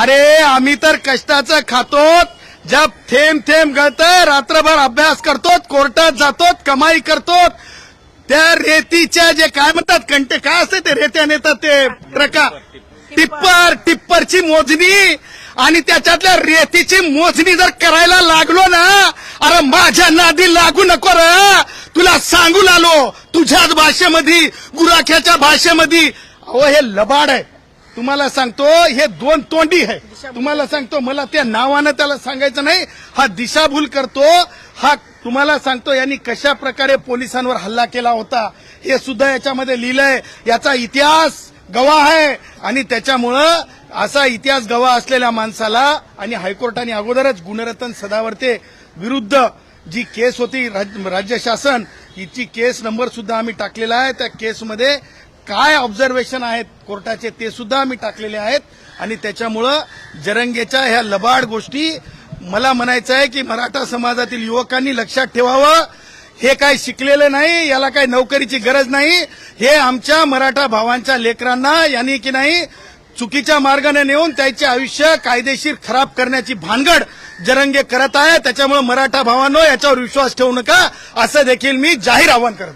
अरे आम्ही तर कष्टाचं खातो जब थेंब थेंब गळत रात्रभर अभ्यास करतो कोर्टात जातो कमाई करतो त्या रेतीच्या जे काय म्हणतात कंटे काय असते ते रेत्या नेतात ते ट्रका? टिप्पर टिप्परची मोजणी. आणि त्याच्यातल्या रेतीची मोजणी जर करायला लागलो ना अरे माझ्या नादी लागू नको र. तुला सांगून आलो तुझ्याच भाषेमध्ये गुराख्याच्या भाषेमध्ये अहो हे लबाड आहे. तुम्हाला सांगतो हे दोन तोंडी आहे. तुम्हाला सांगतो मला त्या नावानं त्याला सांगायचं नाही. हा दिशाभूल करतो. हा तुम्हाला सांगतो यांनी कशा प्रकारे पोलिसांवर हल्ला केला होता हे सुद्धा याच्यामध्ये लिहिलंय. याचा इतिहास गवाह आहे. आणि त्याच्यामुळं असा इतिहास गवाह असलेल्या माणसाला आणि हायकोर्टाने अगोदरच गुणरत्न सदावर्ते विरुद्ध जी केस होती राज- राज्य शासन हिची केस नंबर सुद्धा आम्ही टाकलेला आहे. त्या केसमध्ये काय ऑब्झर्वेशन आहेत कोर्टाचे ते सुद्धा आम्ही टाकलेले आहेत. आणि त्याच्यामुळं जरंगेच्या ह्या लबाड गोष्टी मला म्हणायचं आहे की मराठा समाजातील युवकांनी लक्षात ठेवावं. हे काय शिकलेलं नाही याला काय नोकरीची गरज नाही हे आमच्या मराठा भावांच्या लेकरांना यांनी की नाही चुकीच्या मार्गाने नेऊन त्याचे आयुष्य कायदेशीर खराब करण्याची भानगड जरंगे करत आहे. त्याच्यामुळे मराठा भावांनो याच्यावर विश्वास ठेवू नका. असं देखील मी जाहीर आवाहन करतो.